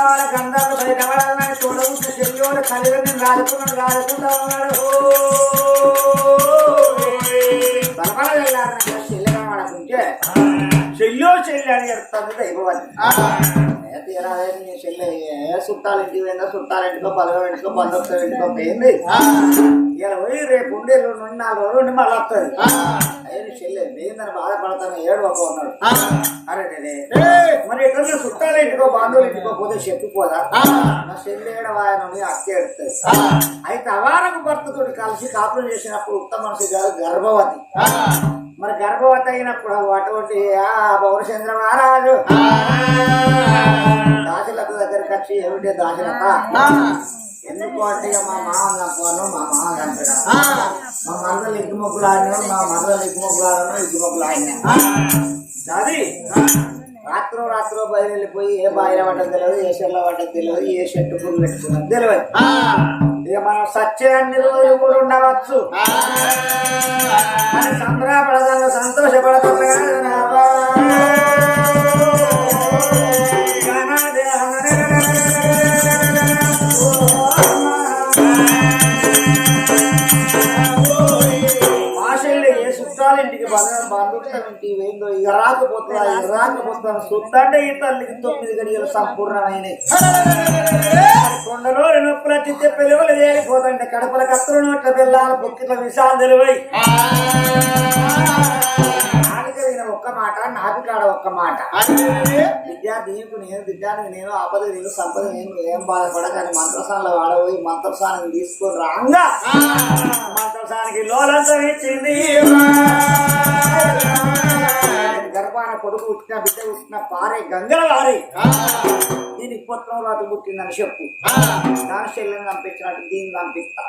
కావాలి గంధాలు బయట పడాలని చూడకుండా చెల్లివాడు కలిగి రాడుకున్నాడు రాడుకుంటా ఉన్నాడు. బలపడ వెళ్ళారు చెల్లి కనబడకుంటే చెల్లో చెల్లి అని చెప్తాను దైవవాది తీరా నీ చెల్లి ఏ చుట్టాలు ఇంటికి పోయిందో చుట్టాలు ఇంటికో బలగం ఇంటికో బంధుత్వం ఇంటికో పోయింది ఇలా పోయి రేపు ఉండే నుండి నాలుగు రోజులు ఉండి మళ్ళీ వస్తుంది అయ్యో నీ చెల్లి పోయిందని బాధపడతాను ఏడు ఒక ఉన్నాడు అరే నేనే మరి ఎక్కడ చుట్టాలు ఇంటికో బంధువులు ఇంటికో పోతే చెప్పిపోదా నా చెల్లి ఏడ ఆయన అక్క ఎడుతుంది అయితే అవారకు భర్తతోటి కలిసి కాపులు చేసినప్పుడు ఉత్తమ మనిషి కాదు గర్భవతి మరి గర్భవతి అయినప్పుడు అటువంటి ఆ. పౌరచంద్ర మహారాజు దాశలత దగ్గరికి వచ్చి ఏమిటి దాశలత ఎందుకు అంటే మా మామ చంపాను మా మామ చంపాడు మా మరదలు ఇగ్గుమొగ్గులు మా మరదలు ఇగ్గుమొగ్గులు ఆడినాం ఇగ్గుమొగ్గులు ఆడినాం అది రాత్రో రాత్రో బయలు వెళ్ళిపోయి ఏ బాయిల పడ్డది తెలియదు ఏ చెట్ల పడ్డది తెలియదు ఏ చెట్టు పువ్వు పెట్టుకున్నది తెలియదు. ఇక మనం సచ్చే అన్ని రోజులు కూడా ఉండవచ్చు. సంబరపడదాను సంతోషపడతాను బంధుత్వం ఇంటికి ఇక రాకపోతుందా ఇక రాకపోతుందా చుట్టాంటే ఈ తల్లికి తొమ్మిది గడియలు సంపూర్ణమైన కొండలో నొప్పుల చిత్తే పిలువలు చేరిపోతుంటే కడపల కత్తులు నోట్ల పిల్లల బొక్కిట్ల విషాలు తెలివై. ఒక్క మాట నాపికాడ ఒక్క మాట. విద్యా దీనికి నేను విద్యానికి నేను ఆపద నేను సంపద నేను ఏం బాధపడకని మంత్రసానంలో వాడబోయి మంత్రసానం తీసుకుని రాంగా మంత్రసానికి లోలంతం ఇచ్చింది కొడుకు పుట్టిన బిడ్డ పుట్టిన పారే గంగల వారి దీనికి పుత్రం రాత పుట్టిందని చెప్పు. దాని శల్యం పంపించినట్టు దీన్ని పంపిస్తా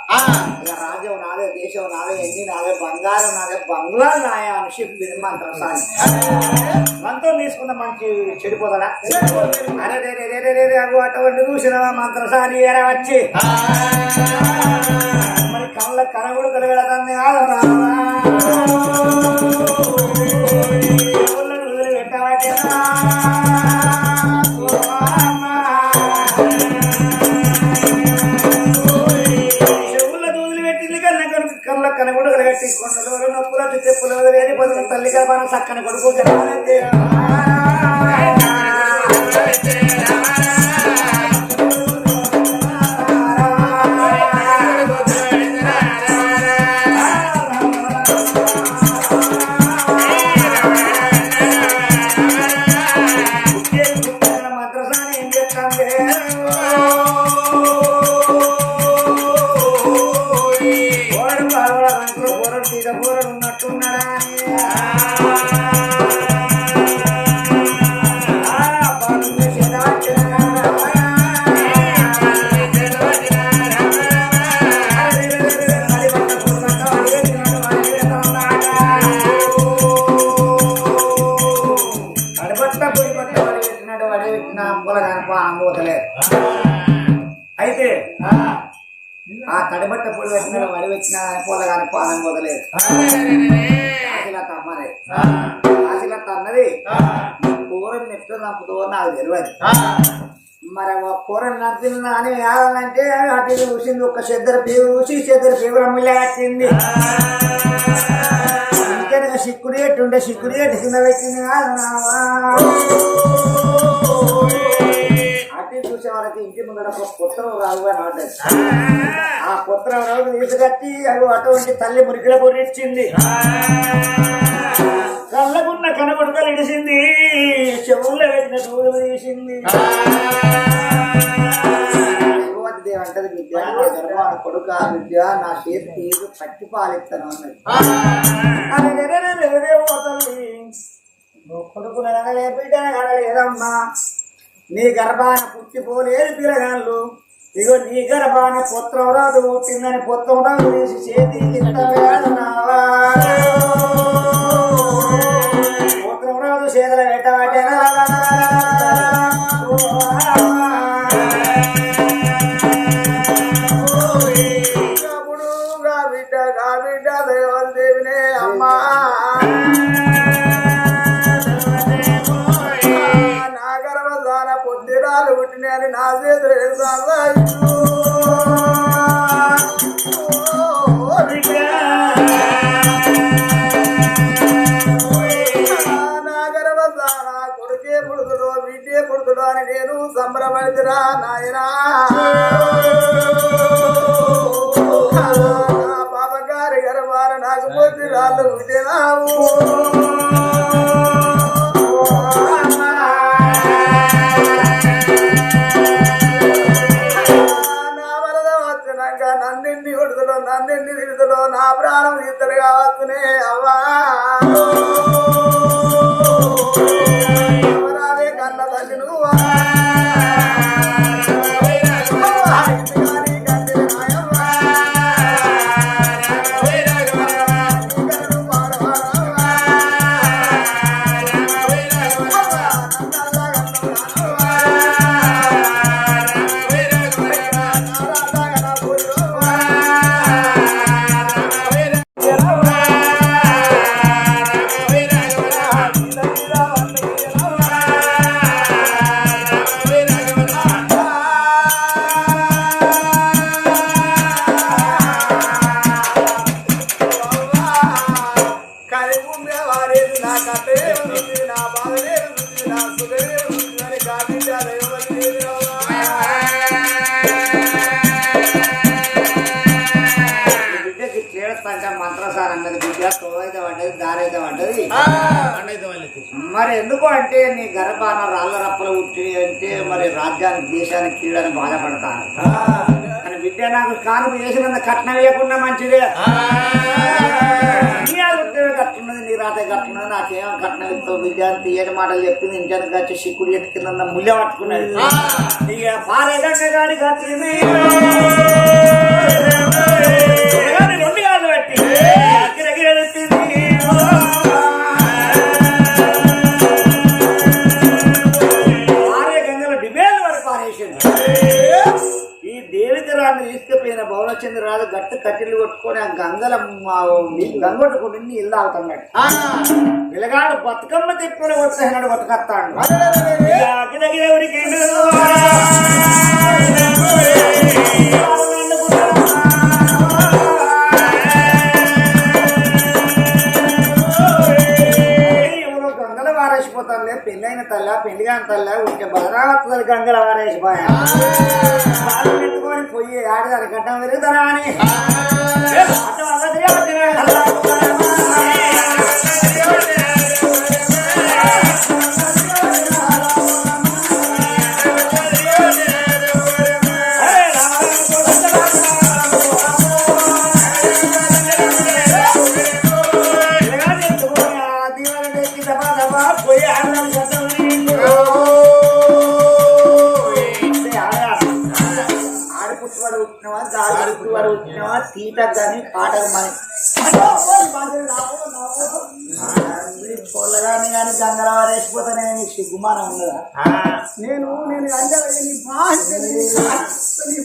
ఇక రాజ్యం నాదే దేశం నాదే ఎన్ని నాదే బంగారం నాదే బంగ్లా నాయా అని చెప్పింది మంత్రసాని మంత్రం తీసుకున్న మంచి చెడిపోతాడా? అరే రే రే రే రే రే అటువంటి చూసిన మంత్రసాని ఎర వచ్చి? మరి కళ్ళ కనగుడు కలగడతాన్ని చెవుల దూదులు పెట్టింది కన్నా కనుక కళ్ళ కనగుడు కలగట్టి కొండలు నొప్పుల చెప్పులు వదిలేని పదులు తల్లి కలపాన చక్కని కొడుకు జనాలంటే తెలియదు. మరి ఆ కూరని నంపిందా అని ఏదంటే అటు చూసింది ఒక చెద్దరు పీవు చూసి చెద్దరు పీవు రమ్మిలే కట్టింది. ఇంకా సిక్కుడు ఎట్టుండే సిక్కుడు ఎట్టు కింద పెట్టింది. అటు చూసే వరకు ఇంటి ముందర ఒక పుత్రం రాదు అని ఆటది ఆ. పుత్రం రాదు తీసుకట్టి అది అటువంటి తల్లి మురికిల పొరిచ్చింది కళ్ళకున్న కనగొడుకలు ఇడిసింది చెవుల్లో పెట్టిన దూరం తీసింది. అంటది విద్య నా గర్భాన కొడుక విద్య నా చేతి తీరు పట్టి పాలిస్తాను అన్నది కొడుకు నెలగలే నీ గర్భాన పుట్టిపోలేదు పిల్లగాళ్ళు. ఇగో నీ గర్భాన పుత్రం రాదు పుట్టిందని పుత్రం రాదు చేతి ఇష్టమేదన్నావా చేతుల సంబరపడితురా నాయనా నా పాప గారి గర్భాన నాకు పొద్దురాలు రాళ్ళు నా వరద వచ్చినాక నన్నెన్ని కొడుతుడో నా ప్రాణం ఇద్దరు కావచ్చునే అవ్వా. మరి ఎందుకు అంటే నీ గర్భాన రాళ్ళ రప్పలు ఉట్టి అంటే మరి రాజ్యానికి దేశానికి కీడని బాధపడతాను. కానీ బిడ్డ నాకు కానుక చేసినంత కట్నం వేయకుండా మంచిదే. కట్టున్నది నీ రాత కట్టున్నది నాకేమో కట్నం ఇస్తావు? బిడ్డ అని తీయని మాటలు చెప్పింది ఇంటికి వచ్చి సిక్కుడు చెట్టు కింద ముళ్ళ పట్టుకున్నది ఇక పారేగంట గాడి కట్టింది తీసుకుపోయిన భవనచంద్రరాజు గట్టు కట్టెలు కొట్టుకొని ఆ గంగల గంగొట్టుకుని ఇల్లు అవుతున్నాడు పిల్లగాడు బతుకమ్మ తిప్పులు కొట్టేసినాడు కొట్టుకొస్తాడు ఉరికిండు. పెళ్ళైన తల్ల పెళ్ళి కాని తల్ల ఉంటే భద్రావతి గంగల వారేసిపోయా వాళ్ళు పెట్టుకొని పోయి ఆడదాని గడ్డం విరుగుతారా అని అటు దాడి తీట కానీ పాటలు మరి పొలగాని కానీ గంగల వారేసిపోతానే నీకు సిగ్గుమానం ఉన్నదా నేను నేను నీ నీ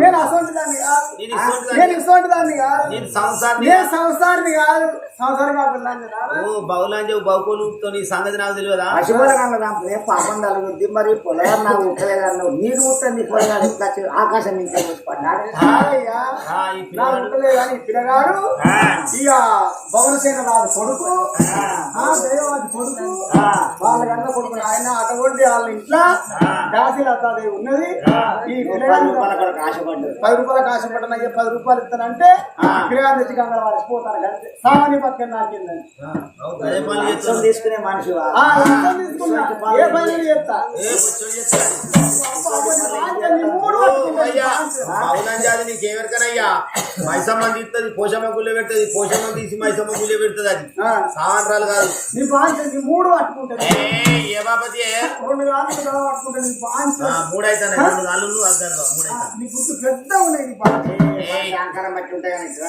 నేను అసొంటి దాన్ని కాదు. నేను ఇసొంటి దాన్ని కాదు. నేను సంసారిని కాదు. సంసారం కాకుండా బహుళంజ బహుకోలుతో నీ సంగతి నాకు తెలియదా? పాపం తలుగుద్ది మరి? పొలగారు నాకు ఉట్టలేదన్నావు పొలగాడు ఇట్లా వచ్చి ఆకాశం నుంచి పడ్డాడు నా పిల్లగాడు. ఇక భవనసేన రాదు కొడుకు ఆ దేవాది కొడుకు వాళ్ళకన్నా కొడుకు. ఆయన అటువంటి వాళ్ళ ఇంట్లో దాసిలతాదేవి ఉన్నది. ఈ పది రూపాయల కొరకు ఆశపడ్డాడు పది రూపాయలు కాశపడిన పది రూపాయలు ఇస్తానంటే పిల్లగాడు తెచ్చి వారికి పోతాను అంతే సామాన్య పథకం నాకిందని. తీసుకునే మనిషి. ఏ పని. అయ్యా బహుళంజాది నీకేమెరకనయ్యా మైసమ్మ తీస్తుంది పోషమ్మ గుళ్ళ పెడుతుంది పోషమ్మ తీసి మైసమ్మ గుళ్ళ పెడుతుంది అది ఆ, సామాన్రాలు కాదు. నీ బాంచ నీ మూడు పట్టుకుంటుంది ఏ, బాపతి రెండు రాత్రి కదా పట్టుకుంటే నీ బాంచ మూడైతాను? రెండు అర్థం నీ గుర్తు పెద్ద ఉన్నాయి నీ బట్టి ఉంటాయి కానీ ఇక్కడ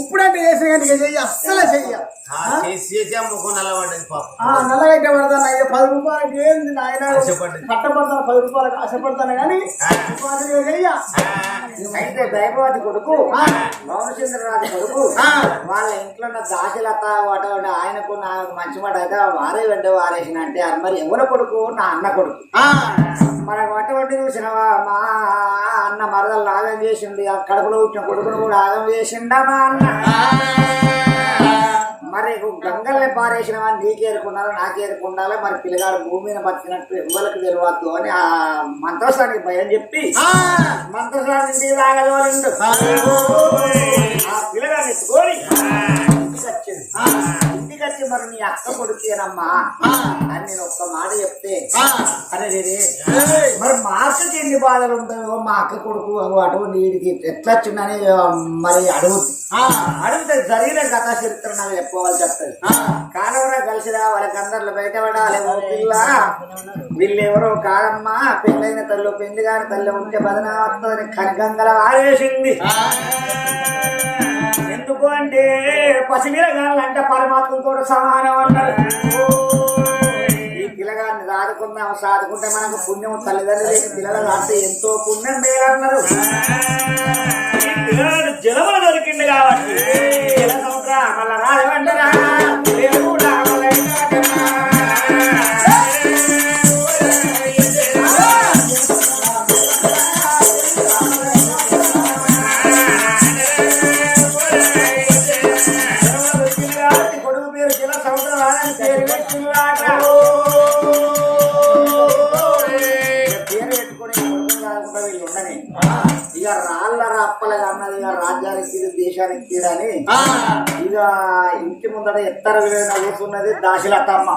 ఇప్పుడంటే చేసే కానీ చెయ్య. అస్సలే చెయ్య. నల్లగైతే పడతాను అయ్యా పది రూపాయలకి ఏంది నాయన. కట్టపడతాను పది రూపాయలకు ఆశపడతాను కానీ? అయ్యా అయితే దైవవతి కొడుకు. మౌనచంద్రరాజు కొడుకు. వాళ్ళ ఇంట్లో ఉన్న దాశలత వాట వాట ఆయనకు నాకు మంచి మాట అయితే వారే వెంట వారేసిన అంటే అది మరి ఎవరి కొడుకు? నా అన్న కొడుకు. మన వంట వంటి చూసినవా? మా అన్న మరదలు ఆగం చేసింది ఆ కడుపులో పుట్టిన కొడుకును కూడా ఆగం చేసిండా మా అన్న. మరి గంగల్ని పారేసినవా నీకేరుకున్నారా నాకేరుకున్నారా మరి పిల్లగాడు భూమి మీద బతికినట్టు ఎవరికి తెలియవద్దు అని ఆ మంత్రసానికి భయం చెప్పి మంత్రసాని రాగలవాళ్ళు ఆ పిల్లగాడిని ఎత్తుకొని వచ్చింది వచ్చి మరి నీ అక్క కొడుకేనమ్మా అని నేను ఒక్క మాట చెప్తే అరే మరి మా అక్కకి ఎన్ని బాధలు ఉంటాయో మా అక్క కొడుకు అటు నీడికి ఎట్లా వచ్చిందని మరి అడుగుద్ది. అడిగితే జరిగిన కథ చరిత్ర నాకు చెప్పుకోవాలి చెప్తుంది కానవరా కలిసిరా వాళ్ళకి అందరిలో బయటపడాలి పిల్ల. వీళ్ళెవరో కాదమ్మా పెళ్ళైన తల్లి పెళ్ళి కాని తల్లి ఉంటే బదనాత్మని కనకంగల ఆరేసింది ఎందుకు అంటే పసిపిల్లగాళ్ళంటే పరమాత్మతో సమానం అన్నారు ఈ పిల్లగాన్ని సాదుకుందాం సాదుకుంటే మనకు పుణ్యం తల్లిదండ్రులు పిల్లలు అంటే ఎంతో పుణ్యం మేలన్నారు ఈ పిల్లగాడు జలములు దొరికింది కాబట్టి. మళ్ళా రాజమంటారా ముందర ఎత్తర విలువైన కూర్చున్నది దాశలతమ్మ.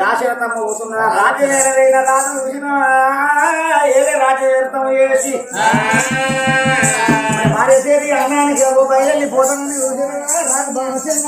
దాశరథమ్మ కూర్చున్నదా రాజ్యవేరైన రాజు చూసిన ఏదే రాజ్యవేరతం చేసి. మారేసేది అన్నానికి ఒక బయలు చూసిన రాజు భవిష్యత్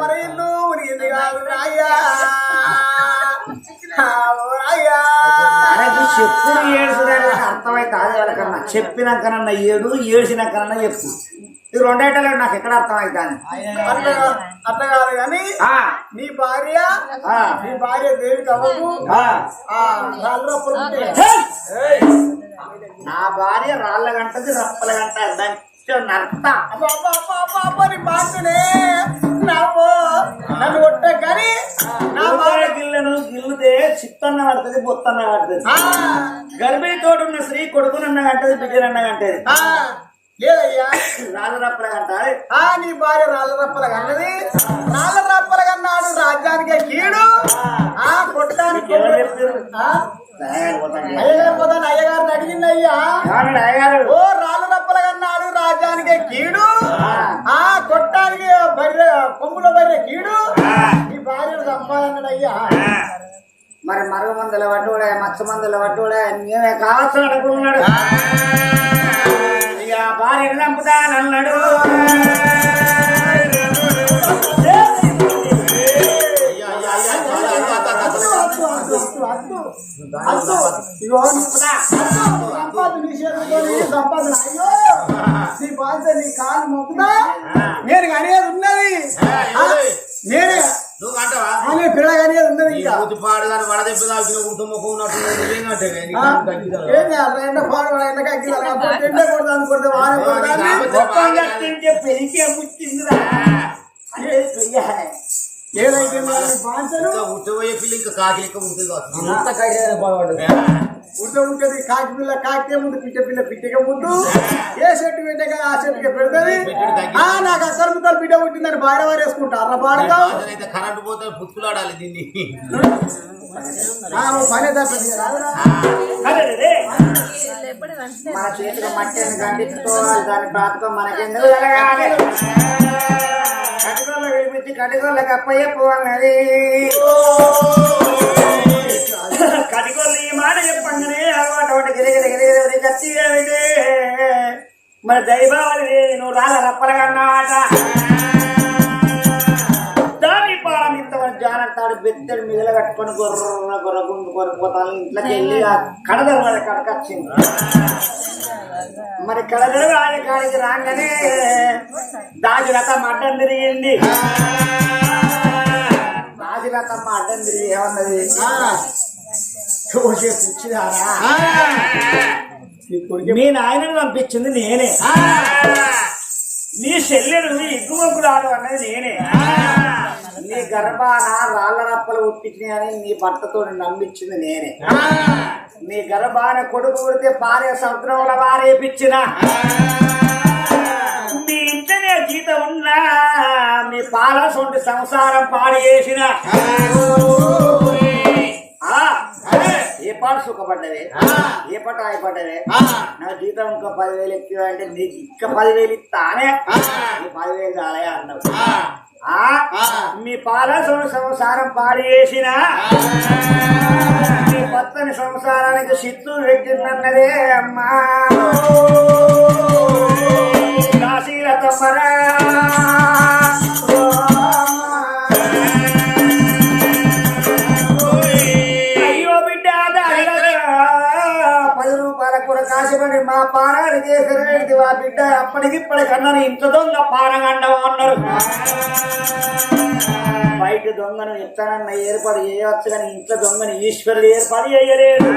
మరి ఇల్లు మునిగింది కాదు మనకి చెప్పుడు ఏడుచుడానికి అర్థమైతే అదే వాళ్ళకన్నా చెప్పినాకనన్నా ఏడు ఏడ్చినాకనన్నా చెప్పు. ఇది రెండేటలో నాకు ఎక్కడ అర్థమైతాను అట్లా కాదు కానీ ఆ, నీ భార్య ఆ, నీ భార్య ఉంటే హే! నా భార్య రాళ్ళ గంటది రప్పల గంట దానికి నర్త. అబ్బా, అబ్బా, అబ్బా, అబ్బా, అబ్బా, నీ మాటనే నవ్వు. నన్ను కొట్టే కానీ నా నాబాల గిల్లను గిల్లుతే చిత్తన్న పడుతుంది బొత్తన్న పడుతుంది ఆ, గర్భిణి తోటి ఉన్న స్త్రీ కొడుకునన్న గంటది బిడ్డనన్న గంటది ఆ, లేదయ్యా రాళ్ళ రప్పల గంట ఆ నీ భార్య రాళ్ళ రప్పల కన్నది. రాళ్ళ రప్పల కన్నాడు రాజ్యానికే కీడు. ఆ. కొట్టానికి పోతాను అయ్యగారిని అడిగింది అయ్యా? ఓ రాళ్ళ రప్పల కన్నాడు రాజ్యానికే కీడు. ఆ. కొట్టానికి బర్రె కొమ్ముల బర్రె కీడు. నీ భార్యను సంపాదన్నాడు అయ్యా మరి మరో మందుల వడ్డోడే మత్స్య మందుల వడ్డోడే మేమే కావచ్చు అనుకున్నాడు భార్యను చంపుతానన్నాడు. నేను అనేది ఉన్నది నేనే నువ్వు అంటావా? అనే పిల్లగా అనేది ఉన్నది ఇంకా. పాడు కానీ వడదెబ్బ తాకిన కుటుంబ ముఖం ఉన్నట్టు నువ్వేంటంటే నీకు ఆ, తగ్గిదలవా? ఏం చేయాలి ఎండ పాడు ఎండ కక్కిదాలి కాబట్టి ఎండ కొడదాను కొడితే వాన కొడదాన్ని గొప్ప కట్టించే పెరిగి చెయ్యాలి ఏదైతే బాంచను ఇంకా ఉట్టబోయే పిల్ల ఇంకా కాకి లెక్క ఉంటుంది. అంత ఉంటది కాకి పిల్ల కాకితే ముందు పిట్ట పిల్ల పిట్టకే ముందు ఏ చెట్టు పెట్టగా ఆ చెట్టుకే పెడుతుంది. ఆ నాకు ముక్కలు బిడ్డ పుట్టిందని భార్య వారు వేసుకుంటారా బాడుతావు అయితే కరెంట్ పోతే పుచ్చులాడాలి దీన్ని. పని తప్పది రాదురా మన చేతిలో మట్టిని కండించుకోవాలి దాని ప్రాతకం మనకెందుకు కలగాలి కటికోళ్ళ విడిపించి కటికోళ్ళకి అప్పయ్యప్పు అన్నది ఈ మాట చెప్పంగానే అలవాటు ఒకటి గిరిగిరి గిరిగిరి కత్తి ఏమిటి? మరి దైవావళి నువ్వు రాల రప్పలగన్నమాట దాని పాలన ఇంతవరకు జాగ్రత్తాడు బెత్తడి కట్టుకొని గొర్ర గొర్ర గుండు కొరిపోతాను ఇంట్లోకి వెళ్ళి ఆ కడదలు మరి కడకొచ్చింది మరి కడదలు ఆయన కాడికి రాగానే దాజిరథం అడ్డం తిరిగింది దాజిరథమ్మ అడ్డం తిరిగి ఏమన్నది? చూసే పిచ్చిదారా మీ నాయనని పంపించింది నేనే. నీ చెల్లెలు ఇగ్గుమగ్గులాడు అన్నది నేనే. నీ గర్భాన రాళ్ళ రప్పలు ఉట్టించినాయని నీ భర్తతో నమ్మించింది నేనే. నీ గర్భాన కొడుకు కొడితే భార్య సముద్రంలో వారేపించిన సంసారం పాడు చేసిన. ఏ పాట సుఖపడ్డవే? ఏ పాట ఆయపడ్డవే? నా జీతం ఇంకా పదివేలు ఎక్కువ అంటే నీకు ఇంకా పదివేలు ఇస్తానే? నీ పదివేలు చాలే అన్నావు. ఆ, మీ పాలసోని సంసారం పాడు చేసిన? మీ భర్తని సంసారానికి సిత్తు పెట్టిందన్నదే అమ్మా. కాశీల తమ్మరా కూర మా పానానికి వేసరికి ఆ బిడ్డ అప్పటికి ఇప్పటికన్నా ఇంత దొంగ పానగండవా అన్నారు. బయట దొంగను ఇస్తానన్న ఏర్పాటు చేయవచ్చు కానీ ఇంట్లో దొంగని ఈశ్వరుడు ఏర్పాటు చేయలేదు.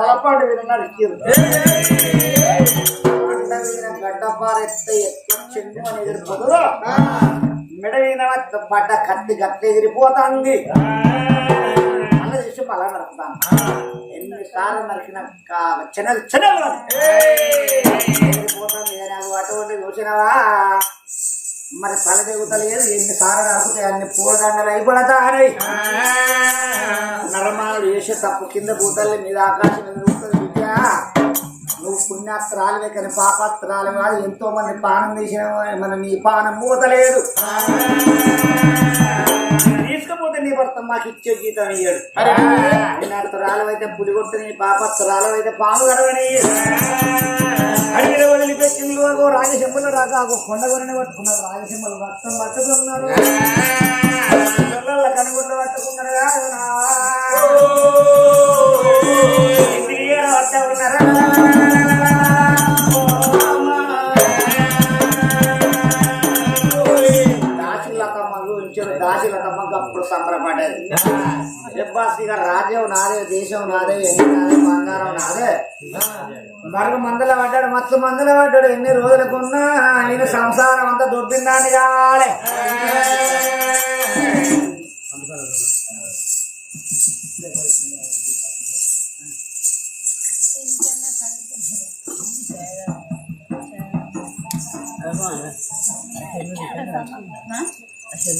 తలపాడు విన్నాడు ఇచ్చారు గడ్డపారెత్తే ఎట్లా చెండు అని ఎగిరిపోదు మెడవిన పడ్డ కత్తి గట్ల ఎగిరిపోతాంది. అన్న చూసి అలా నడుపుతాను. ఎన్నిసార్లు నరికిన చెనలు చెనలు ఎగిరిపోతుంది. అటువంటి చూసినవా మరి తల దిగుతలేదు ఎన్నిసార్లు నరుకుతాయి అన్ని పూలదండలు అయిపోతాయి. నరమాలు వేసే తప్పు కింద భూతల్లి మీద ఆకాశం ఎదురుతుంది విద్య. నువ్వు పుణ్యాస్త్రాలవే కానీ పాపాస్త్రాలు కాదు. ఎంతో మంది పానం తీసిన మన నీ పానం మూతలేదు. తీసుకపోతే నీ భర్త మాకు ఇచ్చే జీతం ఇయ్యాడు. పుణ్యాస్త్రాలు అయితే పులి కొట్టని అయితే పాము గడవని అడిగిన వదిలిపెట్టి నువ్వు రాజసింహలు రాక ఒక కొండ కొరని పట్టుకున్నారు రాజసింహలు రక్తం పట్టుకున్నారు. కనుగొండ పట్టుకున్నారు. ఉన్నారా? ఇచ్చాడు దాసిల తప్ప అప్పుడు సంబరపడేది చెప్పాల్సి రాజ్యం నాదే దేశం నాదే బంగారం నాదే. మరుగు మందుల పడ్డాడు మత్తు మందుల పడ్డాడు. ఎన్ని రోజులకున్నా నేను సంసారం అంతా దొబ్బిందాన్ని కావాలి Huh? అయితే